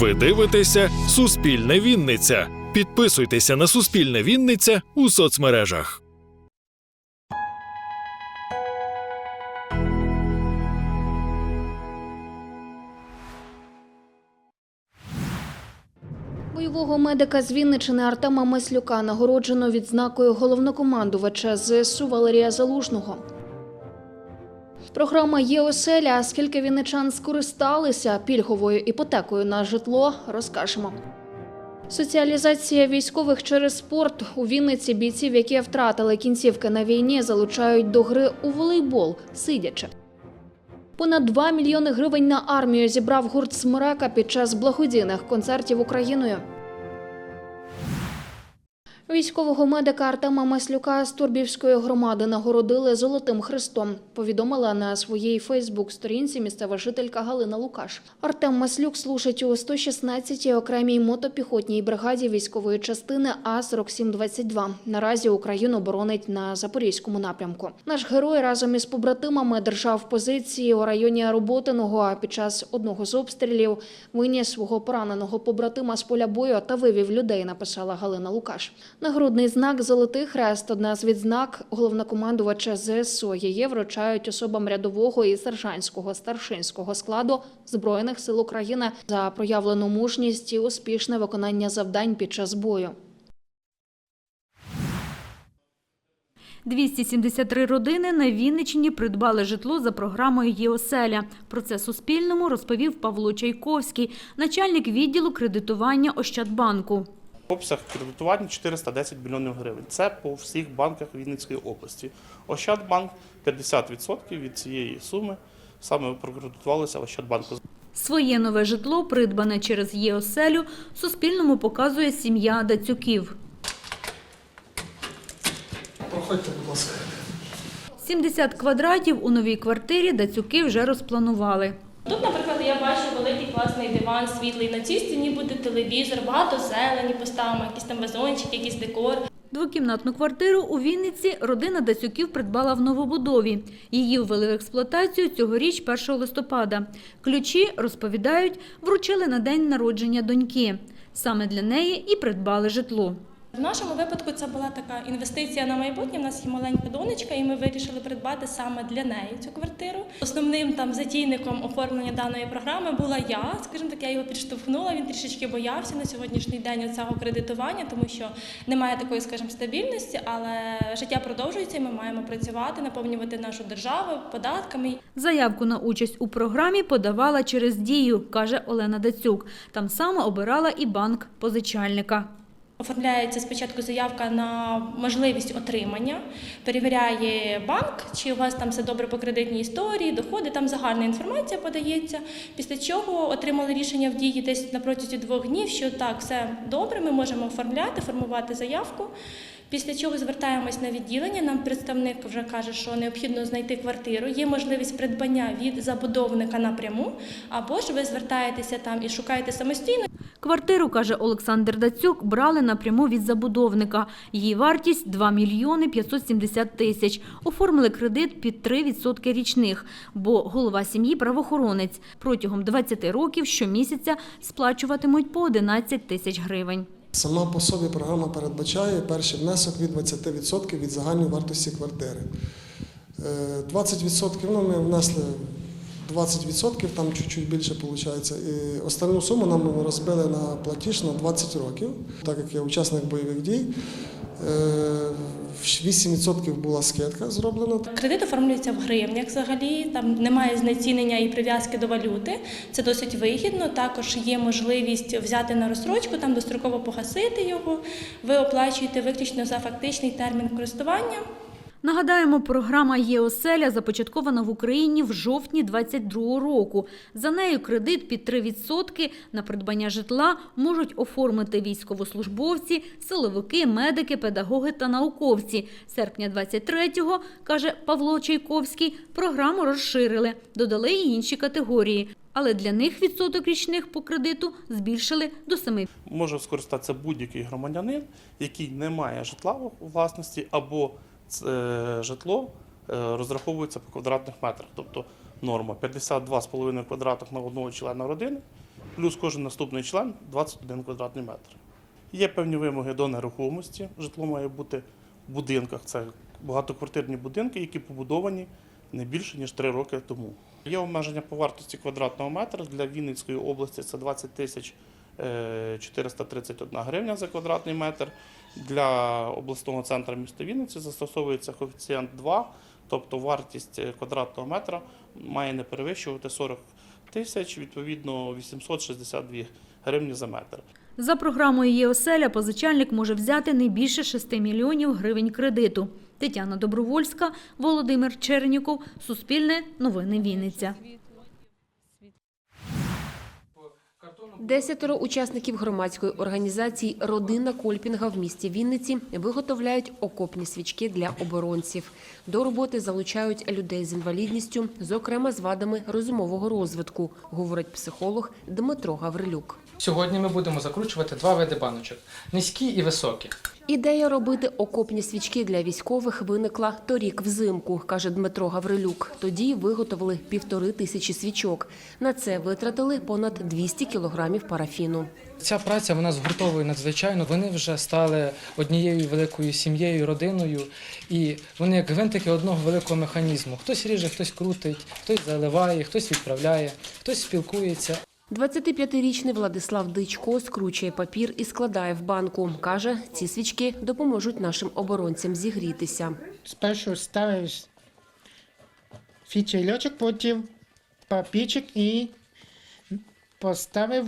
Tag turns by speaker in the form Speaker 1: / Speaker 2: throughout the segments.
Speaker 1: Ви дивитеся Суспільне Вінниця. Підписуйтеся на Суспільне Вінниця у соцмережах.
Speaker 2: Бойового медика з Вінничини Артема Маслюка нагороджено відзнакою головнокомандувача ЗСУ Валерія Залужного. Програма є оселя. Скільки вінничан скористалися пільговою іпотекою на житло, розкажемо. Соціалізація військових через спорт у Вінниці бійців, які втратили кінцівки на війні, залучають до гри у волейбол, сидячи. Понад 2 мільйони гривень на армію зібрав гурт Смерека під час благодійних концертів Україною. Військового медика Артема Маслюка з Турбівської громади нагородили Золотим Хрестом. Повідомила на своїй Фейсбук-сторінці місцева жителька Галина Лукаш. Артем Маслюк служить у 116-й окремій мотопіхотній бригаді військової частини А-4722. Наразі Україну боронить на Запорізькому напрямку. Наш герой разом із побратимами держав позиції у районі Роботиного, а під час одного з обстрілів виніс свого пораненого побратима з поля бою та вивів людей, написала Галина Лукаш. Нагрудний знак Золотий хрест одна з відзнак головнокомандувача ЗСУ. Її вручають особам рядового і сержантського старшинського складу збройних сил України за проявлену мужність і успішне виконання завдань під час бою.
Speaker 3: 273 родини на Вінниччині придбали житло за програмою «ЄОселя». Про це Суспільному розповів Павло Чайковський, начальник відділу кредитування Ощадбанку.
Speaker 4: Обсяг кредитування 410 мільйонів гривень. Це по всіх банках Вінницької області. Ощадбанк 50% від цієї суми саме прокредитувалося Ощадбанку.
Speaker 3: Своє нове житло, придбане через «ЄОселю», Суспільному показує сім'я Дацюків.
Speaker 5: Проходьте, будь ласка.
Speaker 3: 70 квадратів у новій квартирі Дацюки вже розпланували.
Speaker 6: Тут, наприклад, бачу великий класний диван, світлий. На цій стіні буде телевізор, багато зелені поставимо, якісь там вазончики, якийсь декор.
Speaker 3: Двокімнатну квартиру у Вінниці родина Дацюків придбала в новобудові. Її ввели в експлуатацію цьогоріч 1 листопада. Ключі, розповідають, вручили на день народження доньки. Саме для неї і придбали житло.
Speaker 6: В нашому випадку це була така інвестиція на майбутнє. У нас є маленька донечка, і ми вирішили придбати саме для неї цю квартиру. Основним там затійником оформлення даної програми була я. Скажімо так, я його підштовхнула. Він трішечки боявся на сьогоднішній день цього кредитування, тому що немає такої, скажімо, стабільності, але життя продовжується, і ми маємо працювати, наповнювати нашу державу податками.
Speaker 3: Заявку на участь у програмі подавала через дію, каже Олена Дацюк. Там саме обирала і банк позичальника.
Speaker 6: Оформляється спочатку заявка на можливість отримання, перевіряє банк, чи у вас там все добре по кредитній історії, доходи, там загальна інформація подається. Після чого отримали рішення в дії десь на протязі двох днів, що так, все добре, ми можемо оформляти, формувати заявку. Після чого звертаємось на відділення. Нам представник вже каже, що необхідно знайти квартиру. Є можливість придбання від забудовника напряму, або ж ви звертаєтеся там і шукаєте самостійно.
Speaker 3: Квартиру, каже Олександр Дацюк, брали напряму від забудовника. Її вартість – 2 мільйони 570 тисяч. Оформили кредит під 3% річних, бо голова сім'ї – правоохоронець. Протягом 20 років щомісяця сплачуватимуть по 11 тисяч гривень.
Speaker 5: Сама по собі програма передбачає перший внесок від 20% від загальної вартості квартири. Е, 20% ну, ми внесли 20%, там чуть-чуть більше виходить. І останню суму нам розбили на платіж на 20 років, так як я учасник бойових дій. е, 8% була скидка зроблена.
Speaker 6: Кредит оформлюється в гривнях взагалі, там немає знецінення і прив'язки до валюти. Це досить вигідно. Також є можливість взяти на розстрочку, там достроково погасити його. Ви оплачуєте виключно за фактичний термін користування.
Speaker 3: Нагадаємо, програма «ЄОселя» започаткована в Україні в жовтні 22 року. За нею кредит під 3% на придбання житла можуть оформити військовослужбовці, силовики, медики, педагоги та науковці. Серпня 23-го, каже Павло Чайковський, програму розширили, додали й інші категорії. Але для них відсоток річних по кредиту збільшили до 7%.
Speaker 4: Може скористатися будь-який громадянин, який не має житла у власності, або житло е, розраховується по квадратних метрах. Тобто норма 52,5 квадратах на одного члена родини плюс кожен наступний член 21 квадратний метр. Є певні вимоги до нерухомості. Житло має бути в будинках. Це багатоквартирні будинки, які побудовані не більше ніж 3 роки тому. Є обмеження по вартості квадратного метра для Вінницької області. Це 20 тисяч е, 431 гривня за квадратний метр. Для обласного центру міста Вінниці застосовується коефіцієнт 2, тобто вартість е, квадратного метра має не перевищувати 40 тисяч, відповідно 862 гривні за метр.
Speaker 3: За програмою «Єоселя» позичальник може взяти не більше 6 мільйонів гривень кредиту. Тетяна Добровольська, Володимир Черніков, Суспільне, Новини Вінниця.
Speaker 7: Десятеро учасників громадської організації Родина Кольпінга в місті Вінниці виготовляють окопні свічки для оборонців. До роботи залучають людей з інвалідністю, зокрема з вадами розумового розвитку, говорить психолог Дмитро Гаврилюк.
Speaker 8: Сьогодні ми будемо закручувати два види баночок низькі і високі.
Speaker 7: Ідея робити окопні свічки для військових виникла торік взимку, каже Дмитро Гаврилюк. Тоді виготовили півтори тисячі свічок. На це витратили понад 200 кілограмів парафіну.
Speaker 8: Ця праця вона згуртовує надзвичайно. Вони вже стали однією великою сім'єю, родиною, і вони як гвинтики одного великого механізму. Хтось ріже, хтось крутить, хтось заливає, хтось відправляє, хтось спілкується.
Speaker 7: 25-річний Владислав Дичко скручує папір і складає в банку. Каже, ці свічки допоможуть нашим оборонцям зігрітися.
Speaker 9: Спершу ставиш фічельочок, потім папічик і поставив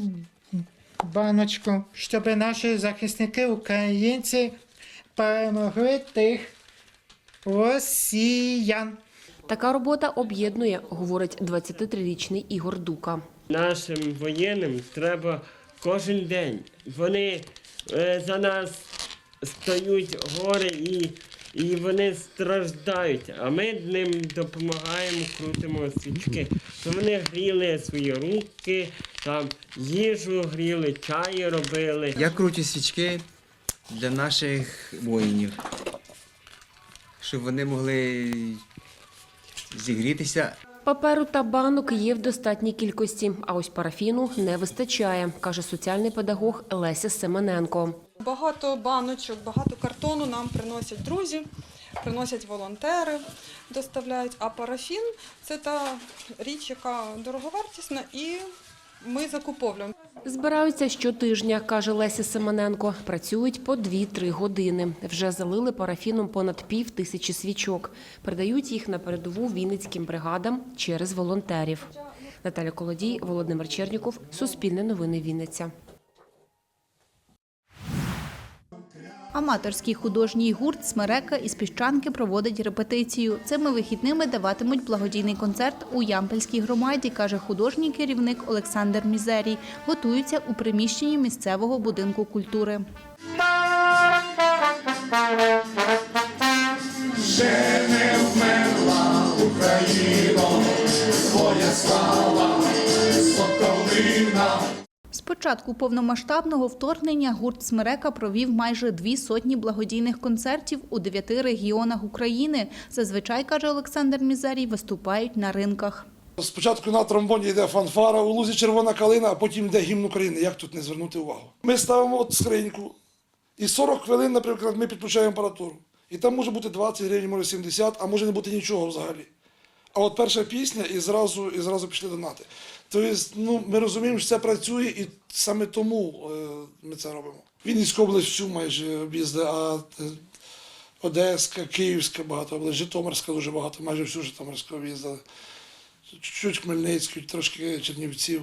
Speaker 9: баночку, щоб наші захисники, українці, перемогли тих росіян.
Speaker 7: Така робота об'єднує, говорить 23-річний Ігор Дука.
Speaker 10: Нашим воєнним треба кожен день. Вони е, за нас стають гори і, і вони страждають, а ми ним допомагаємо, крутимо свічки. То вони гріли свої руки, там їжу гріли, чаї робили.
Speaker 11: Я кручу свічки для наших воїнів, щоб вони могли зігрітися.
Speaker 7: Паперу та банок є в достатній кількості, а ось парафіну не вистачає, каже соціальний педагог Леся Семененко.
Speaker 12: Багато баночок, багато картону нам приносять друзі, приносять волонтери, доставляють. А парафін це та річ, яка дороговартісна, і ми закуповуємо.
Speaker 7: Збираються щотижня, каже Леся Семененко. Працюють по 2-3 години. Вже залили парафіном понад пів тисячі свічок. Передають їх на передову вінницьким бригадам через волонтерів. Наталя Колодій, Володимир Черніков, Суспільне новини Вінниця.
Speaker 13: Аматорський художній гурт Смерека із Піщанки проводить репетицію. Цими вихідними даватимуть благодійний концерт у Ямпельській громаді, каже художній керівник Олександр Мізерій. Готуються у приміщенні місцевого будинку культури. Початку повномасштабного вторгнення гурт Смерека провів майже дві сотні благодійних концертів у дев'яти регіонах України. Зазвичай, каже Олександр Мізерій, виступають на ринках.
Speaker 5: Спочатку на тромбоні йде фанфара, у лузі червона калина, а потім йде гімн України. Як тут не звернути увагу? Ми ставимо от скриньку, і 40 хвилин, наприклад, ми підключаємо апаратуру. І там може бути 20 гривень, може 70, а може не бути нічого взагалі. А от перша пісня і зразу, і зразу пішли донати. Тобто, ну, ми розуміємо, що це працює, і саме тому е, ми це робимо. Вінницьку область всю майже об'їзди, а е, Одеська, Київська багато область, Житомирська дуже багато, майже всю Житомирську об'їздили. Чуть-чуть Хмельницький, трошки Чернівців.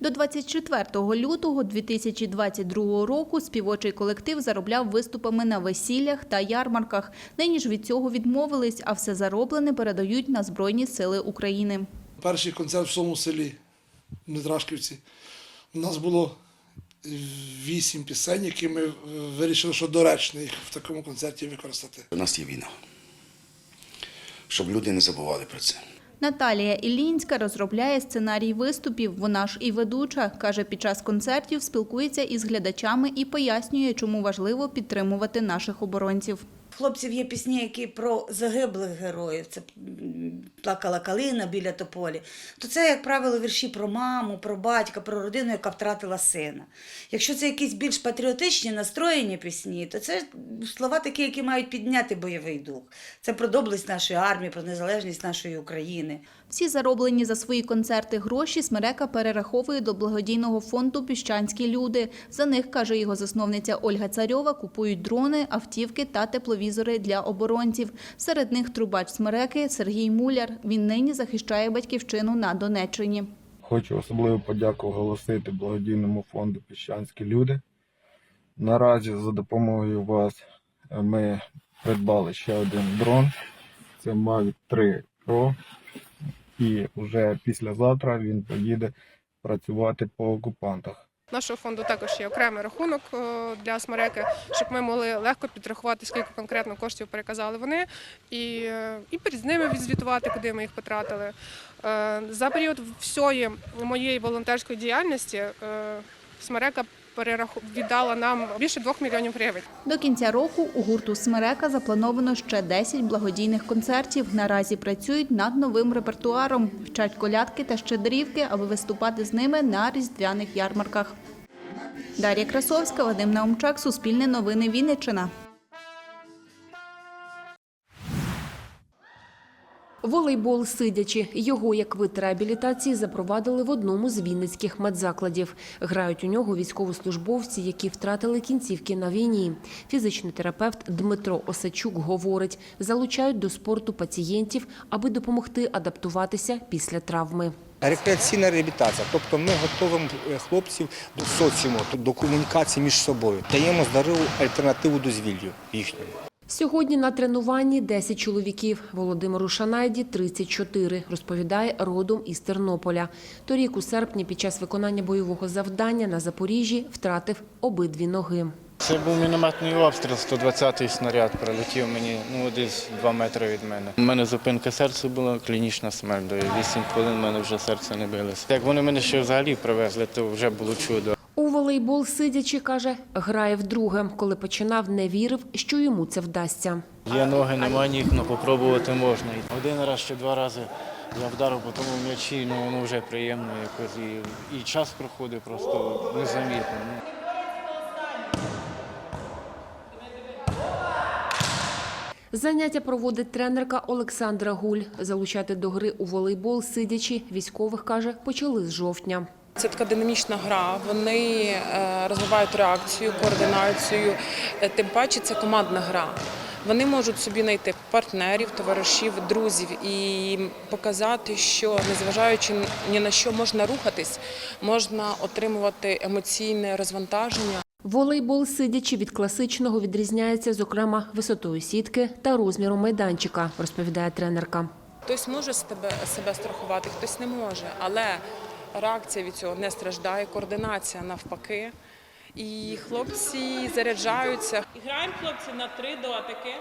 Speaker 13: До 24 лютого 2022 року співочий колектив заробляв виступами на весіллях та ярмарках. Нині ж від цього відмовились, а все зароблене передають на Збройні сили України.
Speaker 5: Перший концерт в своєму селі, в Нетрашківці. У нас було вісім пісень, які ми вирішили, що доречно їх в такому концерті використати.
Speaker 14: У нас є війна. Щоб люди не забували про це.
Speaker 13: Наталія Іллінська розробляє сценарій виступів. Вона ж і ведуча. Каже, під час концертів спілкується із глядачами і пояснює, чому важливо підтримувати наших оборонців.
Speaker 15: Хлопців є пісні, які про загиблих героїв. Це плакала калина біля тополі, то це, як правило, вірші про маму, про батька, про родину, яка втратила сина. Якщо це якісь більш патріотичні настроєні пісні, то це слова такі, які мають підняти бойовий дух. Це про доблесть нашої армії, про незалежність нашої України.
Speaker 13: Всі зароблені за свої концерти гроші Смерека перераховує до благодійного фонду Піщанські люди. За них, каже його засновниця Ольга Царьова, купують дрони, автівки та тепловізори для оборонців. Серед них трубач Смереки Сергій Муляр. Він нині захищає батьківщину на Донеччині.
Speaker 16: Хочу особливу подяку оголосити благодійному фонду Піщанські люди. Наразі за допомогою вас е, ми придбали ще один дрон. Це Mavic 3 Pro. І вже післязавтра він поїде працювати по окупантах.
Speaker 17: Нашого фонду також є окремий рахунок е, для смереки, щоб ми могли легко підрахувати, скільки конкретно коштів переказали вони, і, е, і перед ними відзвітувати, куди ми їх потратили. Е, За період всієї моєї волонтерської діяльності смерека перераху- віддала нам більше двох мільйонів гривень.
Speaker 13: До кінця року у гурту Смерека заплановано ще 10 благодійних концертів. Наразі працюють над новим репертуаром, вчать колядки та щедрівки, аби виступати з ними на різдвяних ярмарках. Дар'я Красовська, Вадим Наумчак, Суспільне новини Вінниччина.
Speaker 7: Волейбол сидячи. Його як вид реабілітації запровадили в одному з вінницьких медзакладів. Грають у нього військовослужбовці, які втратили кінцівки на війні. Фізичний терапевт Дмитро Осачук говорить, залучають до спорту пацієнтів, аби допомогти адаптуватися після травми.
Speaker 18: Рекреаційна реабілітація, тобто ми готуємо е, хлопців до соціуму, до комунікації між собою, даємо здорову альтернативу дозвіллю їхньому.
Speaker 7: Сьогодні на тренуванні 10 чоловіків. Володимиру Шанайді – 34, розповідає родом із Тернополя. Торік у серпні під час виконання бойового завдання на Запоріжжі втратив обидві ноги.
Speaker 19: Це був мінометний обстріл, 120-й снаряд прилетів мені ну, десь 2 метри від мене. У мене зупинка серця була, клінічна смерть. До 8 хвилин в мене вже серце не билося. Як вони мене ще взагалі привезли, то вже було чудо.
Speaker 7: Волейбол сидячи, каже, грає вдруге. Коли починав, не вірив, що йому це вдасться.
Speaker 19: Є ноги, немає ніг, але попробувати можна. Один раз чи два рази я вдарив по тому м'ячі, ну воно вже приємно якось. І, і час проходить просто незамітно. Ну.
Speaker 7: Заняття проводить тренерка Олександра Гуль. Залучати до гри у волейбол сидячи, військових, каже, почали з жовтня.
Speaker 20: Це така динамічна гра. Вони е, розвивають реакцію, координацію. Е, Тим паче це командна гра. Вони можуть собі знайти партнерів, товаришів, друзів і показати, що незважаючи ні на що можна рухатись, можна отримувати емоційне розвантаження.
Speaker 7: Волейбол сидячи від класичного відрізняється, зокрема, висотою сітки та розміром майданчика, розповідає тренерка.
Speaker 20: Хтось може себе, себе страхувати, хтось не може, але реакція від цього не страждає, координація навпаки. І хлопці заряджаються.
Speaker 21: Граємо хлопці на три дотики.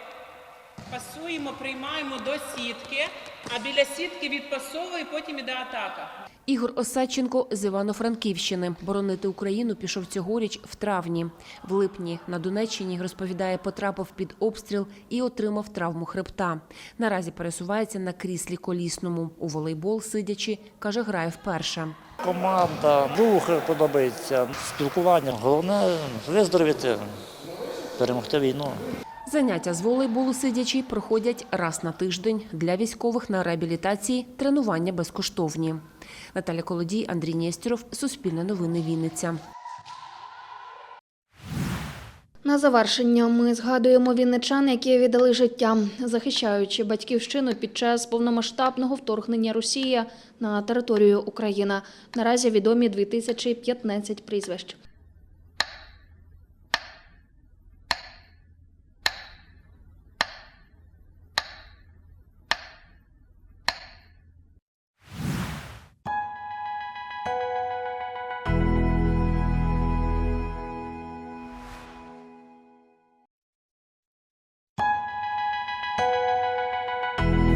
Speaker 21: Пасуємо, приймаємо до сітки, а біля сітки відпасовує, потім іде атака.
Speaker 7: Ігор Осадченко з Івано-Франківщини. Боронити Україну пішов цьогоріч в травні. В липні на Донеччині, розповідає, потрапив під обстріл і отримав травму хребта. Наразі пересувається на кріслі колісному. У волейбол сидячи, каже, грає вперше.
Speaker 22: Команда, дух подобається, спілкування. Головне виздоровіти, перемогти війну.
Speaker 7: Заняття з волейболу сидячи проходять раз на тиждень. Для військових на реабілітації тренування безкоштовні. Наталя Колодій, Андрій Нєстєров, Суспільне новини Вінниця.
Speaker 2: На завершення ми згадуємо вінничан, які віддали життя, захищаючи батьківщину під час повномасштабного вторгнення Росії на територію України. Наразі відомі 2015 прізвищ.